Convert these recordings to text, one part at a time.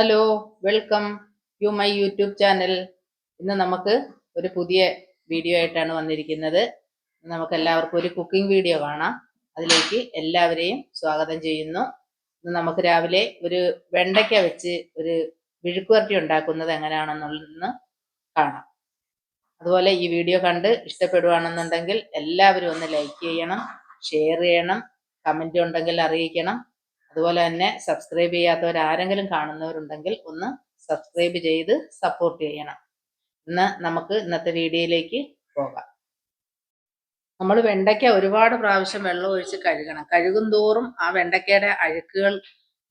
Hello welcome you my YouTube channel ഇന്ന് നമുക്ക് ഒരു പുതിയ വീഡിയോ ആയിട്ടാണ് വന്നിരിക്കുന്നത്. നമുക്ക് എല്ലാവർക്കും ഒരു കുക്കിംഗ് വീഡിയോ കാണാം. അതിലേക്ക് എല്ലാവരെയും സ്വാഗതം ചെയ്യുന്നു. ഇന്ന് നമുക്ക് രാവിലെ ഒരു വെണ്ടയ്ക്ക വെച്ച് ഒരു വിഴുക്കുവരട്ടി ഉണ്ടാക്കുന്നത് എങ്ങനെയാണെന്നുള്ളതെന്ന് കാണാം. അതുപോലെ ഈ വീഡിയോ കണ്ട് ഇഷ്ടപ്പെടുവാണെന്നുണ്ടെങ്കിൽ എല്ലാവരും ഒന്ന് ലൈക്ക് ചെയ്യണം ഷെയർ ചെയ്യണം കമന്റ് ഉണ്ടെങ്കിൽ അറിയിക്കണം. അതുപോലെ തന്നെ സബ്സ്ക്രൈബ് ചെയ്യാത്തവർ ആരെങ്കിലും കാണുന്നവരുണ്ടെങ്കിൽ ഒന്ന് സബ്സ്ക്രൈബ് ചെയ്ത് സപ്പോർട്ട് ചെയ്യണം. ഇന്ന് നമുക്ക് ഇന്നത്തെ വീഡിയോയിലേക്ക് പോകാം. നമ്മൾ വെണ്ടയ്ക്ക ഒരുപാട് പ്രാവശ്യം വെള്ളം ഒഴിച്ച് കഴുകണം. കഴുകും തോറും ആ വെണ്ടയ്ക്കയുടെ അഴുക്കുകൾ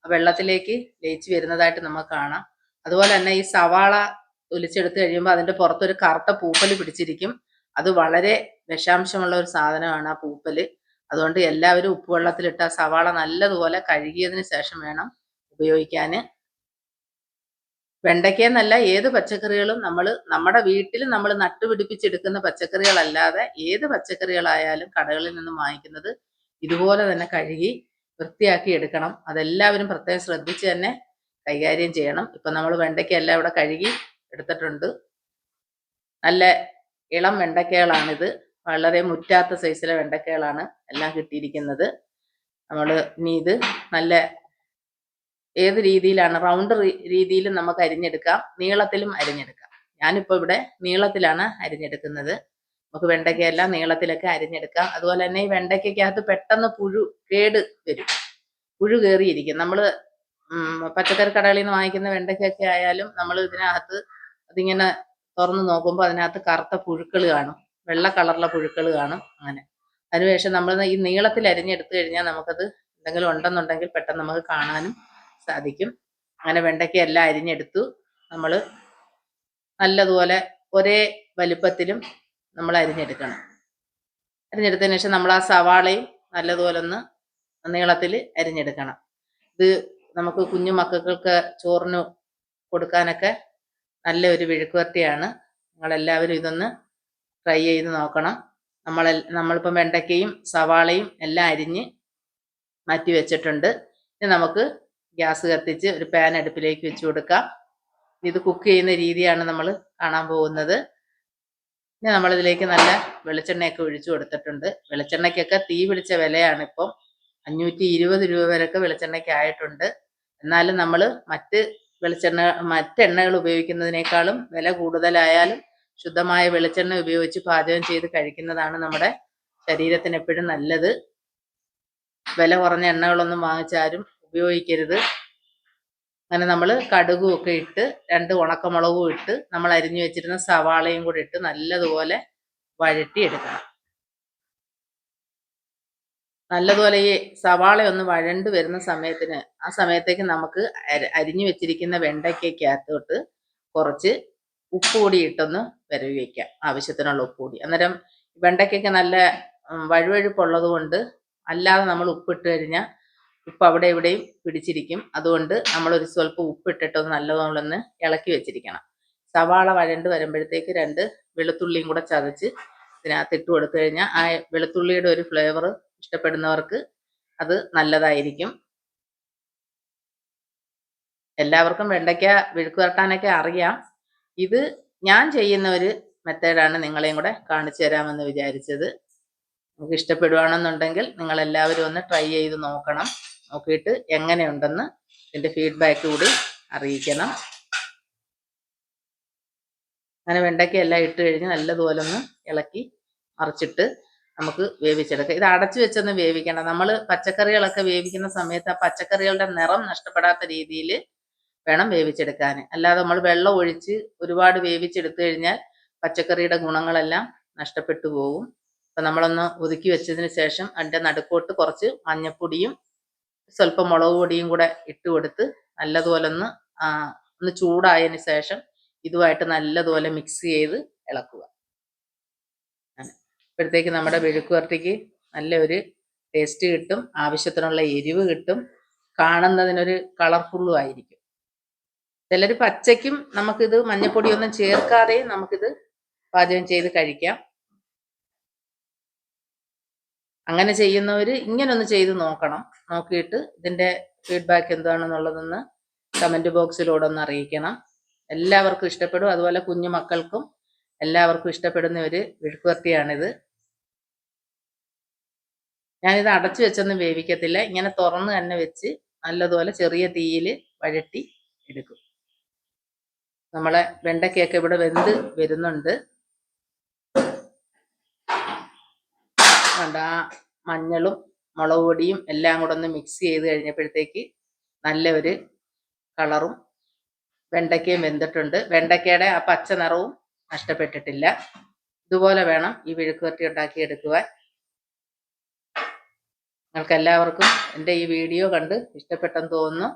വെള്ളത്തിലേക്ക് ലയിച്ച് വരുന്നതായിട്ട് നമുക്ക് കാണാം. അതുപോലെ തന്നെ ഈ സവാള ഒലിച്ചെടുത്ത് കഴിയുമ്പോൾ അതിന്റെ പുറത്തൊരു കറുത്ത പൂപ്പൽ പിടിച്ചിരിക്കും. അത് വളരെ വിഷാംശമുള്ള ഒരു സാധനമാണ് ആ പൂപ്പൽ. അതുകൊണ്ട് എല്ലാവരും ഉപ്പുവെള്ളത്തിലിട്ട സവാള നല്ലതുപോലെ കഴുകിയതിന് ശേഷം വേണം ഉപയോഗിക്കാൻ വെണ്ടയ്ക്കെന്നല്ല ഏത് പച്ചക്കറികളും നമ്മൾ നമ്മുടെ വീട്ടിൽ നമ്മൾ നട്ടുപിടിപ്പിച്ചെടുക്കുന്ന പച്ചക്കറികളല്ലാതെ ഏത് പച്ചക്കറികളായാലും കടകളിൽ നിന്നും വാങ്ങിക്കുന്നത് ഇതുപോലെ തന്നെ കഴുകി വൃത്തിയാക്കി എടുക്കണം. അതെല്ലാവരും പ്രത്യേകം ശ്രദ്ധിച്ച് തന്നെ കൈകാര്യം ചെയ്യണം. ഇപ്പം നമ്മൾ വെണ്ടയ്ക്കയെല്ലാം ഇവിടെ കഴുകി എടുത്തിട്ടുണ്ട്. നല്ല ഇളം വെണ്ടയ്ക്കകളാണിത്. വളരെ മുറ്റാത്ത സൈസിലെ വെണ്ടക്കകളാണ് എല്ലാം കിട്ടിയിരിക്കുന്നത്. നമ്മൾ ഇനി ഇത് നല്ല ഏത് രീതിയിലാണ് റൗണ്ട് രീതിയിലും നമുക്ക് അരിഞ്ഞെടുക്കാം നീളത്തിലും അരിഞ്ഞെടുക്കാം. ഞാനിപ്പോൾ ഇവിടെ നീളത്തിലാണ് അരിഞ്ഞെടുക്കുന്നത്. നമുക്ക് വെണ്ടയ്ക്കയെല്ലാം നീളത്തിലൊക്കെ അരിഞ്ഞെടുക്കാം. അതുപോലെ തന്നെ ഈ വെണ്ടയ്ക്കകത്ത് പെട്ടെന്ന് പുഴു കേട് വരും. പുഴു കയറിയിരിക്കും നമ്മൾ പച്ചക്കറി കടകളിൽ നിന്ന് വാങ്ങിക്കുന്ന വെണ്ടയ്ക്കൊക്കെ ആയാലും നമ്മൾ ഇതിനകത്ത് അതിങ്ങനെ തുറന്ന് നോക്കുമ്പോൾ അതിനകത്ത് കറുത്ത പുഴുക്കൾ കാണും. വെള്ള കളറിലെ പുഴുക്കൾ കാണും അങ്ങനെ അതിനുശേഷം നമ്മൾ ഈ നീളത്തിൽ അരിഞ്ഞെടുത്തു കഴിഞ്ഞാൽ നമുക്കത് എന്തെങ്കിലും ഉണ്ടെന്നുണ്ടെങ്കിൽ പെട്ടെന്ന് നമുക്ക് കാണാനും സാധിക്കും. അങ്ങനെ വെണ്ടയ്ക്ക എല്ലാം അരിഞ്ഞെടുത്തു. നമ്മൾ നല്ലതുപോലെ ഒരേ വലുപ്പത്തിലും നമ്മൾ അരിഞ്ഞെടുക്കണം. അരിഞ്ഞെടുത്തതിന് ശേഷം നമ്മൾ ആ സവാളയും നല്ലതുപോലെ ഒന്ന് നീളത്തിൽ അരിഞ്ഞെടുക്കണം. ഇത് നമുക്ക് കുഞ്ഞു മക്കൾക്ക് ചോറിന് കൊടുക്കാനൊക്കെ നല്ല ഒരു വിഴുക്കുവരട്ടിയാണ്. നിങ്ങളെല്ലാവരും ഇതൊന്ന് ട്രൈ ചെയ്ത് നോക്കണം. നമ്മൾ നമ്മളിപ്പം വെണ്ടയ്ക്കയും സവാളയും എല്ലാം അരിഞ്ഞ് മാറ്റി വെച്ചിട്ടുണ്ട്. ഇനി നമുക്ക് ഗ്യാസ് കത്തിച്ച് ഒരു പാൻ അടുപ്പിലേക്ക് വെച്ച് കൊടുക്കാം. ഇത് കുക്ക് ചെയ്യുന്ന രീതിയാണ് നമ്മൾ കാണാൻ പോകുന്നത്. ഇനി നമ്മളിതിലേക്ക് നല്ല വെളിച്ചെണ്ണയൊക്കെ ഒഴിച്ചു കൊടുത്തിട്ടുണ്ട്. വെളിച്ചെണ്ണയ്ക്കൊക്കെ തീ പിടിച്ച വിലയാണ് ഇപ്പം അഞ്ഞൂറ്റി ഇരുപത് രൂപ വരെയൊക്കെ വെളിച്ചെണ്ണയ്ക്ക് ആയിട്ടുണ്ട്. എന്നാലും നമ്മൾ മറ്റ് വെളിച്ചെണ്ണ മറ്റെണ്ണകൾ ഉപയോഗിക്കുന്നതിനേക്കാളും വില കൂടുതലായാലും ശുദ്ധമായ വെളിച്ചെണ്ണ ഉപയോഗിച്ച് പാചകം ചെയ്ത് കഴിക്കുന്നതാണ് നമ്മുടെ ശരീരത്തിന് എപ്പോഴും നല്ലത്. വില കുറഞ്ഞ എണ്ണകളൊന്നും വാങ്ങിച്ചാലും ഉപയോഗിക്കരുത്. അങ്ങനെ നമ്മൾ കടുകും ഒക്കെ ഇട്ട് രണ്ട് ഉണക്കമുളകും ഇട്ട് നമ്മൾ അരിഞ്ഞു വെച്ചിരുന്ന സവാളയും കൂടി ഇട്ട് നല്ലതുപോലെ വഴറ്റി എടുക്കണം നല്ലതുപോലെ ഈ സവാള ഒന്ന് വഴണ്ട് വരുന്ന സമയത്തിന് ആ സമയത്തേക്ക് നമുക്ക് അരിഞ്ഞു വെച്ചിരിക്കുന്ന വെണ്ടയ്ക്കകത്തോട്ട് കുറച്ച് ഉപ്പ് കൂടി ഇട്ടൊന്ന് വരവി വയ്ക്കാം ആവശ്യത്തിനുള്ള ഉപ്പ് കൂടി അന്നേരം വെണ്ടയ്ക്കൊക്കെ നല്ല വഴുവഴുപ്പുള്ളത് കൊണ്ട് അല്ലാതെ നമ്മൾ ഉപ്പിട്ട് കഴിഞ്ഞാൽ ഉപ്പ് അവിടെ ഇവിടെയും പിടിച്ചിരിക്കും. അതുകൊണ്ട് നമ്മളൊരു സ്വല്പം ഉപ്പിട്ടിട്ടൊന്ന് നല്ലതുപോലെ ഒന്ന് ഇളക്കി വെച്ചിരിക്കണം. സവാള വഴണ്ട് വരുമ്പോഴത്തേക്ക് രണ്ട് വെളുത്തുള്ളിയും കൂടെ ചതച്ച് ഇതിനകത്ത് ഇട്ട് കൊടുത്തു കഴിഞ്ഞാൽ ആ വെളുത്തുള്ളിയുടെ ഒരു ഫ്ലേവർ ഇഷ്ടപ്പെടുന്നവർക്ക് അത് നല്ലതായിരിക്കും. എല്ലാവർക്കും വെണ്ടയ്ക്ക വിഴുക്ക് വരട്ടാനൊക്കെ അറിയാം. ഇത് ഞാൻ ചെയ്യുന്ന ഒരു മെത്തേഡാണ് നിങ്ങളെയും കൂടെ കാണിച്ചു തരാമെന്ന് വിചാരിച്ചത്. നിങ്ങൾക്ക് ഇഷ്ടപ്പെടുവാണെന്നുണ്ടെങ്കിൽ നിങ്ങൾ എല്ലാവരും ഒന്ന് ട്രൈ ചെയ്ത് നോക്കണം. നോക്കിയിട്ട് എങ്ങനെയുണ്ടെന്ന് ഇതിന്റെ ഫീഡ്ബാക്ക് കൂടി അറിയിക്കണം. അങ്ങനെ വെണ്ടയ്ക്ക എല്ലാം ഇട്ട് കഴിഞ്ഞ് നല്ലതുപോലെ ഒന്ന് ഇളക്കി മറിച്ചിട്ട് നമുക്ക് വേവിച്ചെടുക്കാം. ഇത് അടച്ചു വെച്ചൊന്ന് വേവിക്കണം നമ്മൾ പച്ചക്കറികളൊക്കെ വേവിക്കുന്ന സമയത്ത് ആ പച്ചക്കറികളുടെ നിറം നഷ്ടപ്പെടാത്ത രീതിയിൽ വേണം വേവിച്ചെടുക്കാൻ. അല്ലാതെ നമ്മൾ വെള്ളം ഒഴിച്ച് ഒരുപാട് വേവിച്ചെടുത്തു കഴിഞ്ഞാൽ പച്ചക്കറിയുടെ ഗുണങ്ങളെല്ലാം നഷ്ടപ്പെട്ടു പോകും. അപ്പം നമ്മളൊന്ന് ഒതുക്കി വെച്ചതിന് ശേഷം അതിന്റെ നടുക്കോട്ട് കുറച്ച് മഞ്ഞപ്പൊടിയും സ്വല്പം മുളക് പൊടിയും കൂടെ ഇട്ട് കൊടുത്ത് നല്ലതുപോലെ ഒന്ന് ഒന്ന് ചൂടായതിന് ശേഷം ഇതുമായിട്ട് നല്ലതുപോലെ മിക്സ് ചെയ്ത് ഇളക്കുക. ഇപ്പോഴത്തേക്ക് നമ്മുടെ മെഴുക്ക് വരട്ടിക്ക് നല്ല ഒരു ടേസ്റ്റ് കിട്ടും ആവശ്യത്തിനുള്ള എരിവ് കിട്ടും കാണുന്നതിനൊരു കളർഫുള്ളും ആയിരിക്കും. ചിലർ പച്ചയ്ക്കും നമുക്കിത് മഞ്ഞപ്പൊടിയൊന്നും ചേർക്കാതെയും നമുക്കിത് പാചകം ചെയ്ത് കഴിക്കാം. അങ്ങനെ ചെയ്യുന്നവർ ഇങ്ങനൊന്ന് ചെയ്ത് നോക്കണം. നോക്കിയിട്ട് ഇതിന്റെ ഫീഡ്ബാക്ക് എന്താണെന്നുള്ളതൊന്ന് കമന്റ് ബോക്സിലൂടെ ഒന്ന് അറിയിക്കണം. എല്ലാവർക്കും ഇഷ്ടപ്പെടും. അതുപോലെ കുഞ്ഞു മക്കൾക്കും എല്ലാവർക്കും ഇഷ്ടപ്പെടുന്ന ഒരു വിഴുക്കുവരട്ടിയാണിത് ഞാനിത് അടച്ചു വെച്ചൊന്നും വേവിക്കത്തില്ല. ഇങ്ങനെ തുറന്ന് തന്നെ വെച്ച് നല്ലതുപോലെ ചെറിയ തീയിൽ വഴട്ടി എടുക്കും. നമ്മളെ വെണ്ടയ്ക്കൊക്കെ ഇവിടെ വെന്ത് വരുന്നുണ്ട്. കണ്ട ആ മഞ്ഞളും മുളക് പൊടിയും എല്ലാം കൂടെ ഒന്ന് മിക്സ് ചെയ്ത് കഴിഞ്ഞപ്പോഴത്തേക്ക് നല്ല ഒരു കളറും വെണ്ടയ്ക്കയും വെന്തിട്ടുണ്ട്. വെണ്ടയ്ക്കയുടെ ആ പച്ച നിറവും നഷ്ടപ്പെട്ടിട്ടില്ല. ഇതുപോലെ വേണം ഈ വിഴുക്കുവരട്ടി ഉണ്ടാക്കി എടുക്കുവാൻ നിങ്ങൾക്ക് എല്ലാവർക്കും എന്റെ ഈ വീഡിയോ കണ്ട് ഇഷ്ടപ്പെട്ടെന്ന് തോന്നുന്നു.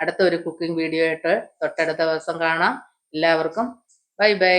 അടുത്ത ഒരു കുക്കിംഗ് വീഡിയോ ആയിട്ട് തൊട്ടടുത്ത ദിവസം കാണാം. എല്ലാവർക്കും ബൈ ബൈ.